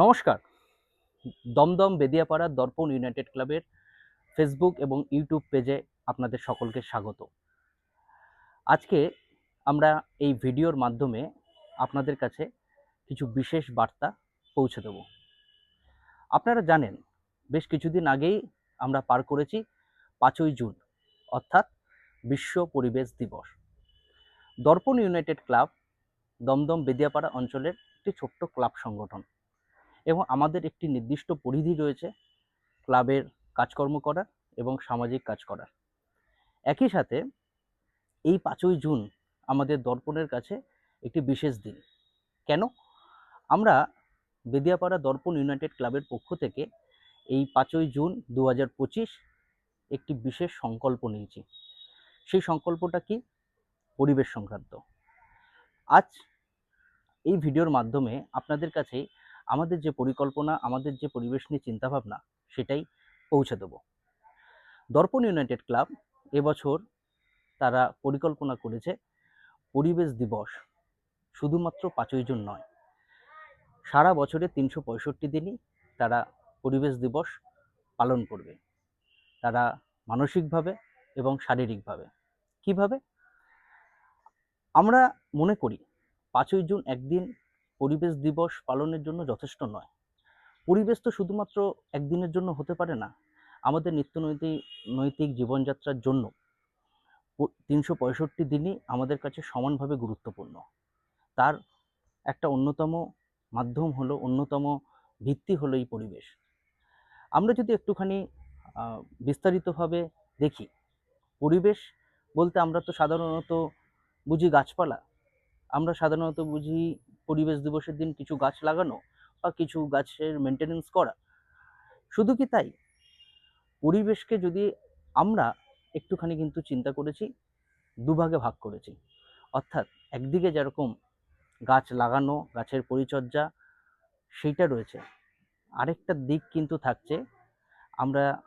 নমস্কার। দমদম বেদিয়াপাড়া দর্পণ ইউনাইটেড ক্লাবের ফেসবুক এবং ইউটিউব পেজে আপনাদের সকলকে স্বাগত। আজকে আমরা এই ভিডিওর মাধ্যমে আপনাদের কাছে কিছু বিশেষ বার্তা পৌঁছে দেব। আপনারা জানেন, বেশ কিছুদিন আগেই আমরা পার করেছি পাঁচই জুন, অর্থাৎ বিশ্ব পরিবেশ দিবস। দর্পণ ইউনাইটেড ক্লাব দমদম বেদিয়াপাড়া অঞ্চলের একটি ছোট্ট ক্লাব সংগঠন। এবং আমাদের একটি নির্দিষ্ট পরিধি রয়েছে ক্লাবের কাজকর্ম করার এবং সামাজিক কাজ করার। একই সাথে এই পাঁচই জুন আমাদের দর্পণের কাছে একটি বিশেষ দিন। কেন? আমরা বেদিয়াপাড়া দর্পণ ইউনাইটেড ক্লাবের পক্ষ থেকে এই পাঁচই জুন দু হাজার পঁচিশ একটি বিশেষ সংকল্প নিয়েছি। সেই সংকল্পটা কি? পরিবেশ সংক্রান্ত। আজ এই ভিডিওর মাধ্যমে আপনাদের কাছে আমাদের যে পরিকল্পনা, আমাদের যে পরিবেশ নিয়ে চিন্তাভাবনা, সেটাই পৌঁছে দেব। দর্পণ ইউনাইটেড ক্লাব এবছর তারা পরিকল্পনা করেছে পরিবেশ দিবস, শুধুমাত্র পাঁচই জুন নয়। সারা বছরে তিনশো পঁয়ষট্টি দিনই তারা পরিবেশ দিবস পালন করবে। তারা মানসিকভাবে এবং শারীরিকভাবে। কীভাবে? আমরা মনে করি, পাঁচই জুন একদিন পরিবেশ দিবস পালনের জন্য যথেষ্ট নয়। পরিবেশ তো শুধুমাত্র একদিনের জন্য হতে পারে না, আমাদের নিত্যনৈতিক নৈতিক জীবনযাত্রার জন্য। তিনশো পঁয়ষট্টি দিনই আমাদের কাছে সমানভাবে গুরুত্বপূর্ণ। তার একটা অন্যতম মাধ্যম হলো, অন্যতম ভিত্তি হলো এই পরিবেশ। আমরা যদি একটুখানি বিস্তারিতভাবে দেখি, পরিবেশ বলতে আমরা তো সাধারণত বুঝি গাছপালা। আমরা সাধারণত বুঝি পরিবেশ দিবসের দিন কিছু গাছ লাগানো বা কিছু গাছের মেনটেনেন্স করা। শুধু কি তাই? পরিবেশকে যদি আমরা একটুখানি কিন্তু চিন্তা করেছি, দুভাগে ভাগ করেছি। অর্থাৎ একদিকে যেরকম গাছ লাগানো, গাছের পরিচর্যা, সেইটা রয়েছে। আরেকটা দিক কিন্তু থাকছে, আমরা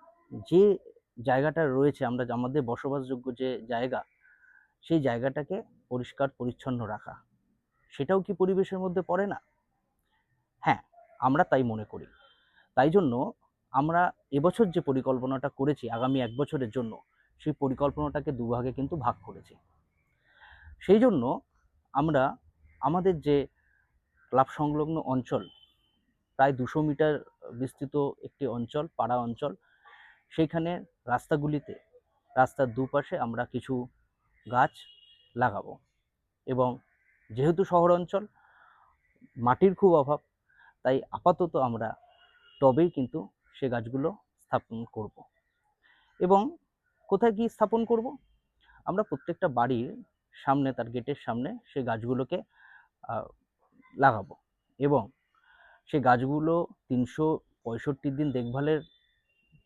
যে জায়গাটা রয়েছে, আমরা আমাদের বসবাসযোগ্য যে জায়গা, সেই জায়গাটাকে পরিষ্কার, পরিচ্ছন্ন রাখা। সেটাও কি পরিবেশের মধ্যে পড়ে না? হ্যাঁ আমরা তাই মনে করি। তাই জন্য আমরা এবছর যে পরিকল্পনাটা করেছি, আগামী এক বছরের জন্য, সেই পরিকল্পনাটাকে দুভাগে কিন্তু ভাগ করেছি। সেই জন্য আমরা আমাদের যে ক্লাব সংলগ্ন অঞ্চল, প্রায় দুশো মিটার বিস্তৃত একটি অঞ্চল, পাড়া অঞ্চল, সেইখানে রাস্তাগুলিতে, রাস্তার দুপাশে আমরা কিছু গাছ লাগাবো এবং যেহেতু শহর অঞ্চল মাটির খুব অভাব, তাই আপাতত আমরা টবেই কিন্তু সে গাছগুলো স্থাপন করব। এবং কোথায় কি স্থাপন করব? আমরা প্রত্যেকটা বাড়ির সামনে, তার গেটের সামনে সে গাছগুলোকে লাগাবো। এবং সে গাছগুলো তিনশো পঁয়ষট্টি দিন দেখভালের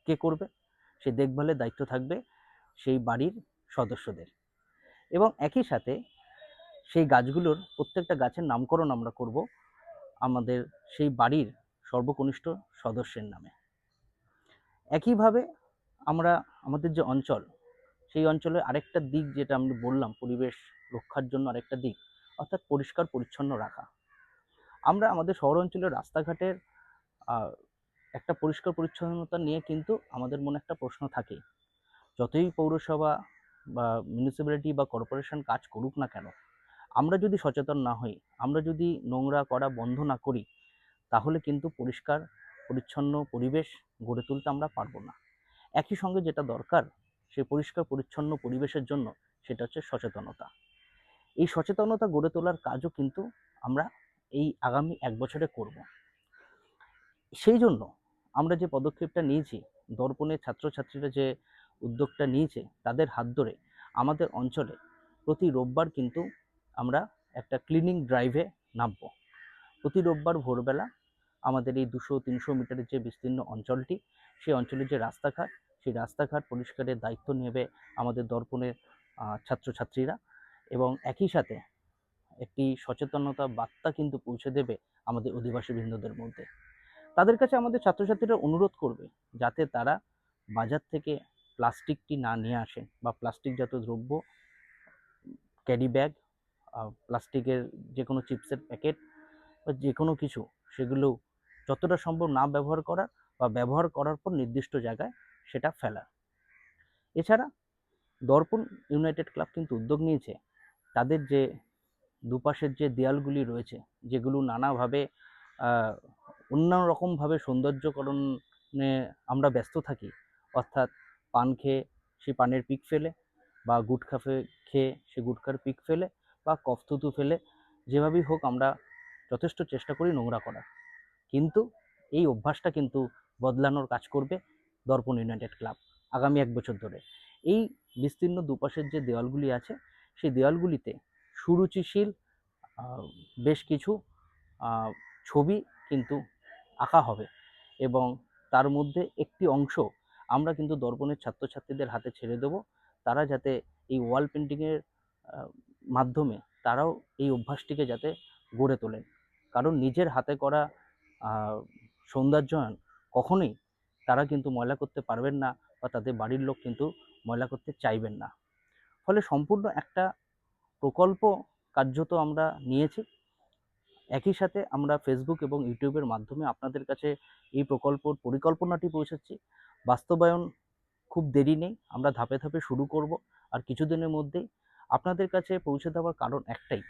কে করবে? সে দেখভালের দায়িত্ব থাকবে সেই বাড়ির সদস্যদের। এবং একই সাথে সেই গাছগুলোর প্রত্যেকটা গাছের নামকরণ আমরা করব আমাদের সেই বাড়ির সর্বকনিষ্ঠ সদস্যের নামে। একইভাবে আমরা আমাদের যে অঞ্চল, সেই অঞ্চলের আরেকটা দিক যেটা আমি বললাম, পরিবেশ রক্ষার জন্য আরেকটা দিক, অর্থাৎ পরিষ্কার পরিচ্ছন্ন রাখা। আমরা আমাদের শহর অঞ্চলের রাস্তাঘাটের একটা পরিষ্কার পরিচ্ছন্নতা নিয়ে কিন্তু আমাদের মনে একটা প্রশ্ন থাকে। যতই পৌরসভা বা মিউনিসিপ্যালিটি বা কর্পোরেশন কাজ করুক না কেন আমরা যদি সচেতন না হই, আমরা যদি নোংরা করা বন্ধ না করি, তাহলে কিন্তু পরিষ্কার, পরিচ্ছন্ন পরিবেশ গড়ে তুলতে আমরা পারব না। একই সঙ্গে যেটা দরকার সেই পরিষ্কার, পরিচ্ছন্ন পরিবেশের জন্য সেটা হচ্ছে সচেতনতা। এই সচেতনতা গড়ে তোলার কাজও কিন্তু আমরা এই আগামী এক বছরে করব। সেই জন্য আমরা যে পদক্ষেপটা নিয়েছি, দর্পণের ছাত্রছাত্রীরা যে উদ্যোগটা নিয়েছে, তাদের হাত ধরে আমাদের অঞ্চলে প্রতি রোববার কিন্তু আমরা একটা ক্লিনিং ড্রাইভে নামবো। প্রতি রোববার ভোরবেলা আমাদের এই দুশো তিনশো মিটারের যে বিস্তীর্ণ অঞ্চলটি, সেই অঞ্চলের যে রাস্তাঘাট, সেই রাস্তাঘাট পরিষ্কারের দায়িত্ব নেবে আমাদের দর্পণের ছাত্রছাত্রীরা এবং একই সাথে একটি সচেতনতা বার্তা কিন্তু পৌঁছে দেবে আমাদের অধিবাসী বৃন্দদের মধ্যে। তাদের কাছে আমাদের ছাত্রছাত্রীরা অনুরোধ করবে যাতে তারা বাজার থেকে প্লাস্টিকটি না নিয়ে আসেন বা প্লাস্টিক প্লাস্টিকজাত দ্রব্য, ক্যারি ব্যাগ প্লাস্টিকের যে কোনো চিপসের প্যাকেট বা যে কোনো কিছু সেগুলো যতটা সম্ভব না ব্যবহার করার বা ব্যবহার করার পর নির্দিষ্ট জায়গায় সেটা ফেলা এছাড়া দর্পণ ইউনাইটেড ক্লাব কিন্তু উদ্যোগ নিয়েছে তাদের যে দুপাশের যে দেয়ালগুলি রয়েছে যেগুলো নানাভাবে আহ, অন্য রকমভাবে সৌন্দর্যকরণে আমরা ব্যস্ত থাকি অর্থাৎ পান খেয়ে সেই পানের পিক ফেলে বা গুটখা খেয়ে সে গুটখার পিক ফেলে বা কফ থুতু ফেলে যেভাবেই হোক আমরা যথেষ্ট চেষ্টা করি নোংরা করার। কিন্তু এই অভ্যাসটা কিন্তু বদলানোর কাজ করবে দর্পণ ইউনাইটেড ক্লাব আগামী এক বছর ধরে। এই বিস্তীর্ণ দুপাশের যে দেওয়ালগুলি আছে, সেই দেওয়ালগুলিতে সুরুচিশীল বেশ কিছু ছবি কিন্তু আঁকা হবে এবং তার মধ্যে একটি অংশ আমরা কিন্তু দর্পণের ছাত্রছাত্রীদের হাতে ছেড়ে দেব। তারা যাতে এই ওয়াল পেন্টিংয়ের মাধ্যমে তারাও এই অভ্যাসটিকে যাতে গড়ে তোলেন কারণ নিজের হাতে করা সৌন্দর্যায়ন কখনোই তারা কিন্তু ময়লা করতে পারবেন না বা তাদের বাড়ির লোক কিন্তু ময়লা করতে চাইবেন না। ফলে সম্পূর্ণ একটা প্রকল্প কার্যত আমরা নিয়েছি। একই সাথে আমরা ফেসবুক এবং ইউটিউবের মাধ্যমে আপনাদের কাছে এই প্রকল্পর পরিকল্পনাটি পৌঁছাচ্ছি বাস্তবায়ন খুব দেরি নেই, আমরা ধাপে ধাপে শুরু করব। আর কিছুদিনের মধ্যেই আপনাদের কাছে পৌঁছে দেওয়ার কারণ একটাই।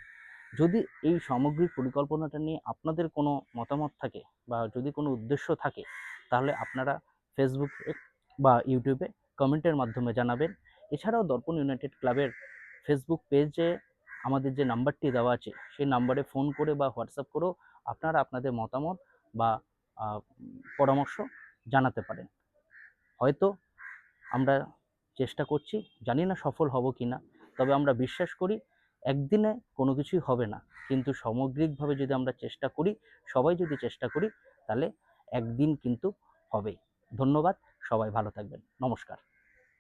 যদি এই সামগ্রিক পরিকল্পনাটা নিয়ে আপনাদের কোনো মতামত থাকে বা যদি কোনো উদ্দেশ্য থাকে, তাহলে আপনারা ফেসবুকে বা ইউটিউবে কমেন্টের মাধ্যমে জানাবেন। এছাড়াও দর্পণ ইউনাইটেড ক্লাবের ফেসবুক পেজে আমাদের যে নাম্বারটি দেওয়া আছে, সেই নাম্বারে ফোন করে বা হোয়াটসঅ্যাপ করেও আপনারা আপনাদের মতামত বা পরামর্শ জানাতে পারেন। হয়তো আমরা চেষ্টা করছি, জানি না সফল হব কি না তবে আমরা বিশ্বাস করি একদিনে কোনো কিছুই হবে না। কিন্তু সামগ্রিকভাবে যদি আমরা চেষ্টা করি, সবাই যদি চেষ্টা করি, তাহলে একদিন কিন্তু হবেই। ধন্যবাদ, সবাই ভালো থাকবেন। নমস্কার।